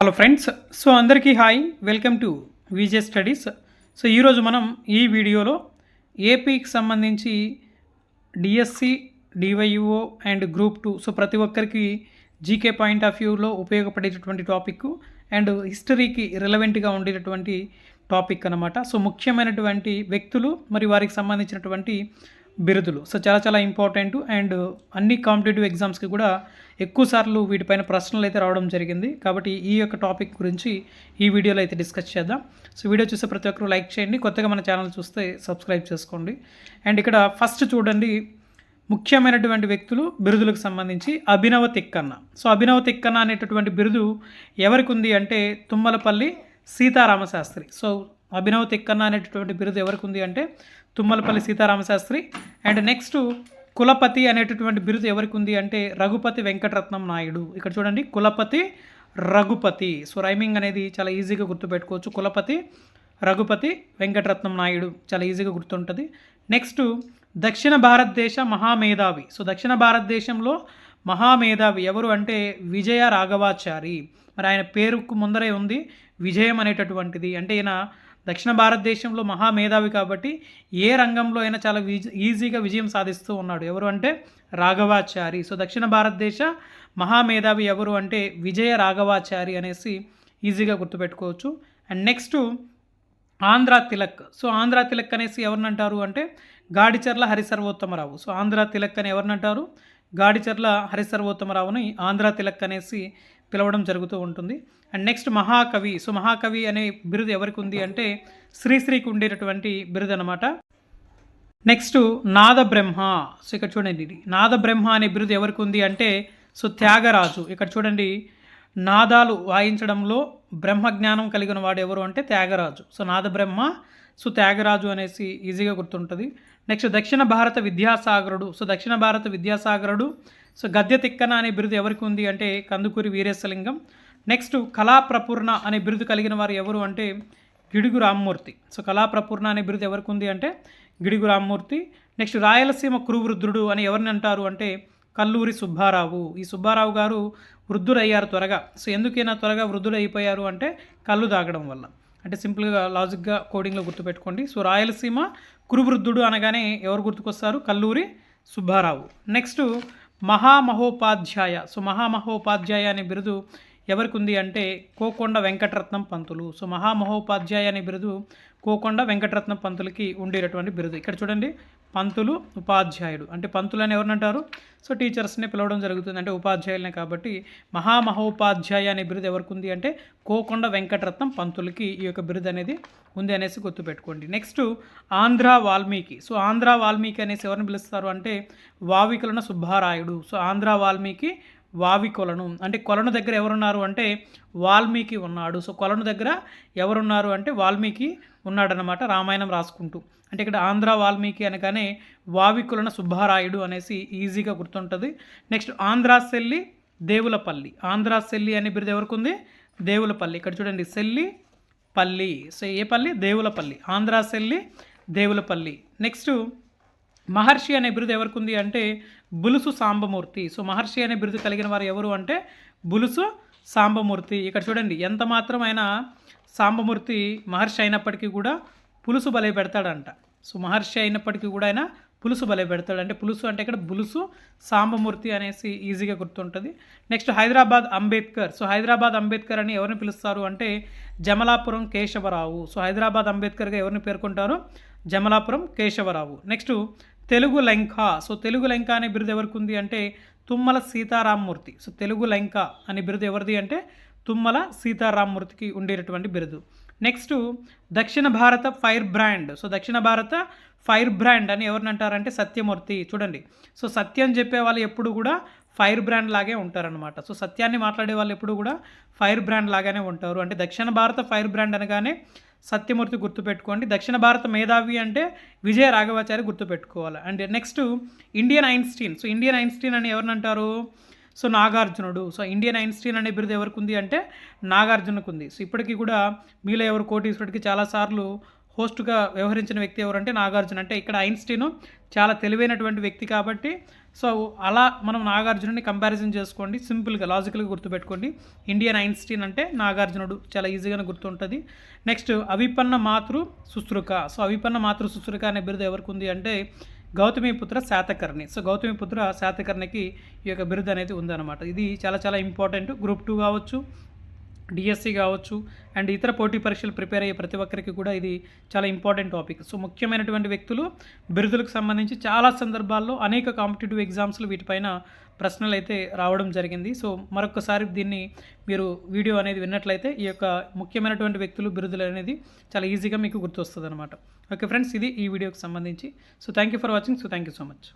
Hello friends so అందరికీ hi welcome to VJ studies so ఈరోజు మనం ఈ వీడియోలో ఏపీకి సంబంధించి DSC DYO and group two so ప్రతి ఒక్కరికి జీకే పాయింట్ ఆఫ్ వ్యూలో ఉపయోగపడేటటువంటి టాపిక్ అండ్ హిస్టరీకి రిలవెంట్గా ఉండేటటువంటి టాపిక్ అనమాట సో ముఖ్యమైనటువంటి వ్యక్తులు మరి వారికి సంబంధించినటువంటి బిరుదులు. సో చాలా చాలా ఇంపార్టెంట్ అండ్ అన్ని కాంపిటేటివ్ ఎగ్జామ్స్కి కూడా ఎక్కువ సార్లు వీటిపైన ప్రశ్నలు అయితే రావడం జరిగింది. కాబట్టి ఈ యొక్క టాపిక్ గురించి ఈ వీడియోలో అయితే డిస్కస్ చేద్దాం. సో వీడియో చూసే ప్రతి ఒక్కరు లైక్ చేయండి. కొత్తగా మన ఛానల్ చూస్తే సబ్స్క్రైబ్ చేసుకోండి. అండ్ ఇక్కడ ఫస్ట్ చూడండి ముఖ్యమైనటువంటి వ్యక్తులు బిరుదులకు సంబంధించి అభినవ తిక్కన్న. సో అభినవ తిక్కన్న అనేటటువంటి బిరుదు ఎవరికి ఉంది అంటే తుమ్మలపల్లి సీతారామశాస్త్రి. సో అభినవ తిక్కన్న అనేటటువంటి బిరుదు ఎవరికి ఉంది అంటే తుమ్మలపల్లి సీతారామశాస్త్రి. అండ్ నెక్స్ట్ కులపతి అనేటటువంటి బిరుదు ఎవరికి ఉంది అంటే రఘుపతి వెంకటరత్నం నాయుడు. ఇక్కడ చూడండి కులపతి రఘుపతి. సో రైమింగ్ అనేది చాలా ఈజీగా గుర్తుపెట్టుకోవచ్చు. కులపతి రఘుపతి వెంకటరత్నం నాయుడు చాలా ఈజీగా గుర్తుంటుంది. నెక్స్ట్ దక్షిణ భారతదేశ మహామేధావి. సో దక్షిణ భారతదేశంలో మహామేధావి ఎవరు అంటే విజయ రాఘవాచారి. మరి ఆయన పేరుకు ముందరే ఉంది విజయం అనేటటువంటిది. అంటే ఈయన దక్షిణ భారతదేశంలో మహామేధావి కాబట్టి ఏ రంగంలో అయినా చాలా ఈజీగా విజయం సాధిస్తూ ఉన్నాడు. ఎవరు అంటే రాఘవాచారి. సో దక్షిణ భారతదేశ మహామేధావి ఎవరు అంటే విజయ రాఘవాచారి అనేసి ఈజీగా గుర్తుపెట్టుకోవచ్చు. And next Andhra Tilak. So Andhra Tilak అనేసి ఎవరిని అంటారు అంటే గాడిచర్ల హరిసర్వోత్తమరావు. సో ఆంధ్ర తిలక్ అని ఎవరినంటారు? గాడిచర్ల హరిసర్వోత్తమరావుని ఆంధ్ర తిలక్ అనేసి పిలవడం జరుగుతూ ఉంటుంది. అండ్ నెక్స్ట్ మహాకవి సో మహాకవి అనే బిరుదు ఎవరికి ఉంది అంటే శ్రీశ్రీకి ఉండేటటువంటి బిరుదు అనమాట నెక్స్ట్ నాద బ్రహ్మ సో ఇక్కడ చూడండి ఇది. నాద బ్రహ్మ అనే బిరుదు ఎవరికి ఉంది అంటే సో త్యాగరాజు. ఇక్కడ చూడండి నాదాలు వాయించడంలో బ్రహ్మజ్ఞానం కలిగిన వాడు ఎవరు అంటే త్యాగరాజు. సో నాద బ్రహ్మ సో త్యాగరాజు అనేసి ఈజీగా గుర్తుంటుంది. నెక్స్ట్ దక్షిణ భారత విద్యాసాగరుడు. సో దక్షిణ భారత విద్యాసాగరుడు. సో గద్య తిక్కన అనే బిరుదు ఎవరికి ఉంది అంటే కందుకూరి వీరేశలింగం. నెక్స్ట్ కళాప్రపూర్ణ అనే బిరుదు కలిగిన వారు ఎవరు అంటే గిడుగు రామ్మూర్తి. సో కళాప్రపూర్ణ అనే బిరుదు ఎవరికి ఉంది అంటే గిడుగు రామ్మూర్తి. నెక్స్ట్ రాయలసీమ కురువృద్ధుడు అని ఎవరిని అంటారు అంటే కల్లూరి సుబ్బారావు. ఈ సుబ్బారావు గారు వృద్ధుడయ్యారు త్వరగా. సో ఎందుకైనా త్వరగా వృద్ధులైపోయారు అంటే కళ్ళు తాగడం వల్ల. అంటే సింపుల్గా లాజిక్గా కోడింగ్లో గుర్తుపెట్టుకోండి. సో రాయలసీమ కురువృద్ధుడు అనగానే ఎవరు గుర్తుకొస్తారు? కల్లూరి సుబ్బారావు. నెక్స్ట్ మహామహోపాధ్యాయ. సో మహామహోపాధ్యాయ అనే బిరుదు ఎవరికి ఉంది అంటే కోకొండ వెంకటరత్నం పంతులు. సో మహామహోపాధ్యాయ అనే బిరుదు కోకొండ వెంకటరత్నం పంతులకి ఉండేటటువంటి బిరుదు. ఇక్కడ చూడండి పంతులు ఉపాధ్యాయుడు. అంటే పంతులు అని ఎవరినంటారు? సో టీచర్స్ని పిలవడం జరుగుతుంది. అంటే ఉపాధ్యాయులనే కాబట్టి మహామహోపాధ్యాయ అనే బిరుదు ఎవరికి ఉంది అంటే కోకొండ వెంకటరత్నం పంతులకి ఈ యొక్క బిరుదు అనేది ఉంది అనేసి గుర్తుపెట్టుకోండి. నెక్స్ట్ ఆంధ్ర వాల్మీకి. సో ఆంధ్ర వాల్మీకి అనేసి ఎవరిని పిలుస్తారు అంటే వావికులన సుబ్బారాయుడు. సో ఆంధ్ర వాల్మీకి వావి కొలను. అంటే కొలను దగ్గర ఎవరున్నారు అంటే వాల్మీకి ఉన్నాడు. సో కొలను దగ్గర ఎవరున్నారు అంటే వాల్మీకి ఉన్నాడనమాట రామాయణం రాసుకుంటూ. అంటే ఇక్కడ ఆంధ్ర వాల్మీకి అనగానే వావికులన సుబ్బారాయుడు అనేసి ఈజీగా గుర్తుంటుంది. Next Andhra Shelley Devulapalli. Andhra Shelley అనే బిరుదు ఎవరికి ఉంది దేవులపల్లి. ఇక్కడ చూడండి సెల్లి పల్లి. సో ఏ పల్లి? దేవులపల్లి. ఆంధ్ర సెల్లి దేవులపల్లి. నెక్స్ట్ మహర్షి అనే బిరుదు ఎవరికి ఉంది అంటే బులుసు సాంబమూర్తి. సో మహర్షి అనే బిరుదు కలిగిన వారు ఎవరు అంటే బులుసు సాంబమూర్తి. ఇక్కడ చూడండి ఎంత అయినా సాంబమూర్తి మహర్షి అయినప్పటికీ కూడా పులుసు బలే పెడతాడంట. సో మహర్షి అయినప్పటికీ కూడా ఆయన పులుసు బలే పెడతాడు. అంటే పులుసు అంటే ఇక్కడ బులుసు సాంబమూర్తి అనేసి ఈజీగా గుర్తుంటుంది. నెక్స్ట్ హైదరాబాద్ అంబేద్కర్. సో హైదరాబాద్ అంబేద్కర్ అని ఎవరిని పిలుస్తారు అంటే జమలాపురం కేశవరావు. సో హైదరాబాద్ అంబేద్కర్గా ఎవరిని పేర్కొంటారు? జమలాపురం కేశవరావు. నెక్స్ట్ తెలుగు లంక. సో తెలుగు లంక అనే బిరుదు ఎవరికి ఉంది అంటే తుమ్మల సీతారామమూర్తి. సో తెలుగు లంక అనే బిరుదు ఎవరిది అంటే తుమ్మల సీతారామమూర్తికి ఉండేటటువంటి బిరుదు. నెక్స్ట్ దక్షిణ భారత ఫైర్ బ్రాండ్. సో దక్షిణ భారత ఫైర్ బ్రాండ్ అని ఎవరిని అంటారంటే సత్యమూర్తి. చూడండి. సో సత్యం చెప్పే వాళ్ళు ఎప్పుడు కూడా ఫైర్ బ్రాండ్ లాగే ఉంటారనమాట సో సత్యాన్ని మాట్లాడే వాళ్ళు ఎప్పుడు కూడా ఫైర్ బ్రాండ్ లాగానే ఉంటారు. అంటే దక్షిణ భారత ఫైర్ బ్రాండ్ అనగానే సత్యమూర్తి గుర్తుపెట్టుకోండి. దక్షిణ భారత మేధావి అంటే విజయ రాఘవాచారి గుర్తుపెట్టుకోవాలి. And next Indian Einstein. So Indian Einstein అని ఎవరిని అంటారు so Nagarjunudu. So Indian Einstein అనే బిరుదు ఎవరికి ఉంది అంటే నాగార్జునకు ఉంది సో ఇప్పటికీ కూడా మీలో ఎవరు కోటీశ్వరుడికి చాలాసార్లు హోస్ట్గా వ్యవహరించిన వ్యక్తి ఎవరంటే నాగార్జున. అంటే ఇక్కడ ఐన్స్టీన్ చాలా తెలివైనటువంటి వ్యక్తి కాబట్టి సో అలా మనం నాగార్జునుడిని కంపారిజన్ చేసుకోండి సింపుల్గా లాజికల్గా గుర్తుపెట్టుకోండి. ఇండియన్ ఐన్స్టీన్ అంటే నాగార్జునుడు చాలా ఈజీగానే గుర్తుంటుంది. నెక్స్ట్ అవిపన్న మాతృ శుశ్రుక సో అవిపన్న మాతృ శుశ్రుక అనే బిరుదు ఎవరికి ఉంది అంటే గౌతమిపుత్ర శాతకర్ణి. సో గౌతమిపుత్ర శాతకర్ణికి ఈ యొక్క బిరుదు అనేది ఉందన్నమాట. ఇది చాలా చాలా ఇంపార్టెంట్ గ్రూప్ టూ కావచ్చు. డిఎస్సి కావచ్చు అండ్ ఇతర పోటీ పరీక్షలు ప్రిపేర్ అయ్యే ప్రతి ఒక్కరికి కూడా ఇది చాలా ఇంపార్టెంట్ టాపిక్. సో ముఖ్యమైనటువంటి వ్యక్తులు బిరుదులకు సంబంధించి చాలా సందర్భాల్లో అనేక కాంపిటేటివ్ ఎగ్జామ్స్లు వీటిపైన ప్రశ్నలు అయితే రావడం జరిగింది. సో మరొకసారి దీన్ని మీరు వీడియో అనేది విన్నట్లయితే ఈ యొక్క ముఖ్యమైనటువంటి వ్యక్తులు బిరుదులు అనేది చాలా ఈజీగా మీకు గుర్తొస్తుంది అనమాట ఓకే ఫ్రెండ్స్ ఇది ఈ వీడియోకి సంబంధించి. So thank you for watching. So thank you so much.